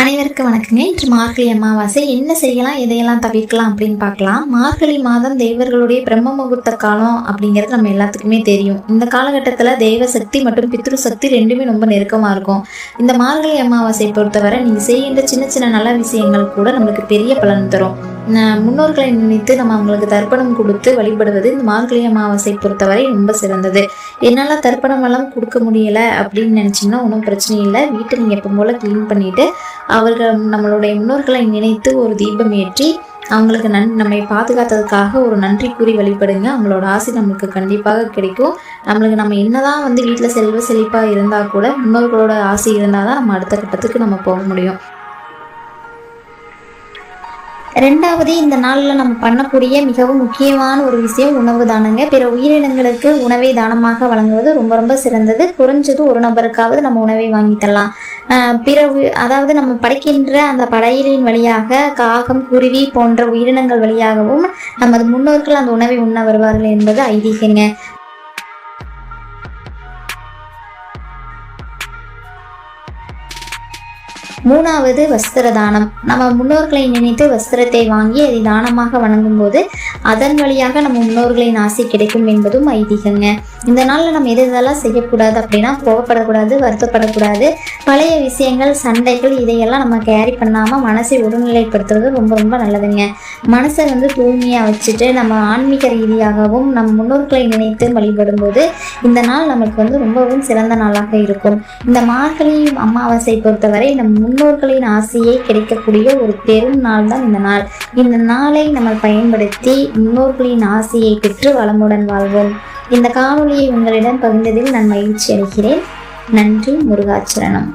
அனைவருக்கும் வணக்கங்க. இன்று மார்கழி அமாவாசை. என்ன செய்யலாம் எதையெல்லாம் தவிர்க்கலாம் அப்படின்னு பார்க்கலாம். மார்கழி மாதம் தேவர்களுடைய பிரம்ம முகூர்த்த காலம் அப்படிங்கிறது நம்ம எல்லாத்துக்குமே தெரியும். இந்த காலகட்டத்தில் தெய்வ சக்தி மற்றும் பித்ரு சக்தி ரெண்டுமே ரொம்ப நெருக்கமாக இருக்கும். இந்த மார்கழி அமாவாசை பொறுத்தவரை நீங்கள் செய்கின்ற சின்ன சின்ன நல்ல விஷயங்கள் கூட நம்மளுக்கு பெரிய பலன் தரும். முன்னோர்களை நினைத்து நம்ம அவங்களுக்கு தர்ப்பணம் கொடுத்து வழிபடுவது இந்த மார்கழி அமாவாசை பொறுத்தவரை ரொம்ப சிறந்தது. என்னால் தர்ப்பணம் எல்லாம் கொடுக்க முடியலை அப்படின்னு நினச்சிங்கன்னா ஒன்றும் பிரச்சனை இல்லை. வீட்டை நீங்கள் எப்போ போல் க்ளீன் பண்ணிவிட்டு அவர்கள் நம்மளுடைய முன்னோர்களை நினைத்து ஒரு தீபம் ஏற்றி அவங்களுக்கு நன் நம்மை பாதுகாத்ததுக்காக ஒரு நன்றி கூறி வழிபடுங்க. அவங்களோட ஆசை நம்மளுக்கு கண்டிப்பாக கிடைக்கும். நம்மளுக்கு நம்ம என்னதான் வந்து வீட்டில் செல்வ செழிப்பாக இருந்தால் கூட முன்னோர்களோட ஆசை இருந்தால் தான் நம்ம அடுத்த கட்டத்துக்கு நம்ம போக முடியும். ரெண்டாவது இந்த நாளில் நம்ம பண்ணக்கூடிய மிகவும் முக்கியமான ஒரு விஷயம் உணவு தானங்க. பிற உயிரினங்களுக்கு உணவை தானமாக வழங்குவது ரொம்ப ரொம்ப சிறந்தது. குறைஞ்சது ஒரு நபருக்காவது நம்ம உணவை வாங்கி தரலாம் பிற அதாவது நம்ம படைக்கின்ற அந்த படையலின் வழியாக காகம் குருவி போன்ற உயிரினங்கள் வழியாகவும் நமது முன்னோர்கள் அந்த உணவை உண்ண வருவார்கள் என்பது ஐதீகங்க. மூணாவது வஸ்திர தானம் நம்ம முன்னோர்களை நினைத்து வஸ்திரத்தை வாங்கி அதை தானமாக வணங்கும் போது அதன் வழியாக நம்ம முன்னோர்களின் ஆசை கிடைக்கும் என்பதும் ஐதீகங்க. இந்த நாளில் நம்ம எது எதெல்லாம் செய்யக்கூடாது அப்படின்னா கோவப்படக்கூடாது வருத்தப்படக்கூடாது பழைய விஷயங்கள் சண்டைகள் இதையெல்லாம் நம்ம கேரி பண்ணாமல் மனசை ஒருநிலைப்படுத்துறது ரொம்ப ரொம்ப நல்லதுங்க. மனசை வந்து தூய்மையாக வச்சுட்டு நம்ம ஆன்மீக ரீதியாகவும் நம் முன்னோர்களை நினைத்து வழிபடும்போது இந்த நாள் நமக்கு வந்து ரொம்பவும் சிறந்த நாளாக இருக்கும். இந்த மார்கழி அமாவாசை பொறுத்தவரை நம் முன்னோர்களின் ஆசையை கிடைக்கக்கூடிய ஒரு பெரும் நாள் தான் இந்த நாள். இந்த நாளை நம்ம பயன்படுத்தி முன்னோர்களின் ஆசையை பெற்று வளமுடன் வாழ்வோம். இந்த காணொலியை உங்களிடம் பகிர்ந்ததில் நான் மகிழ்ச்சி அடைகிறேன். நன்றி முருகாச்சரணம்.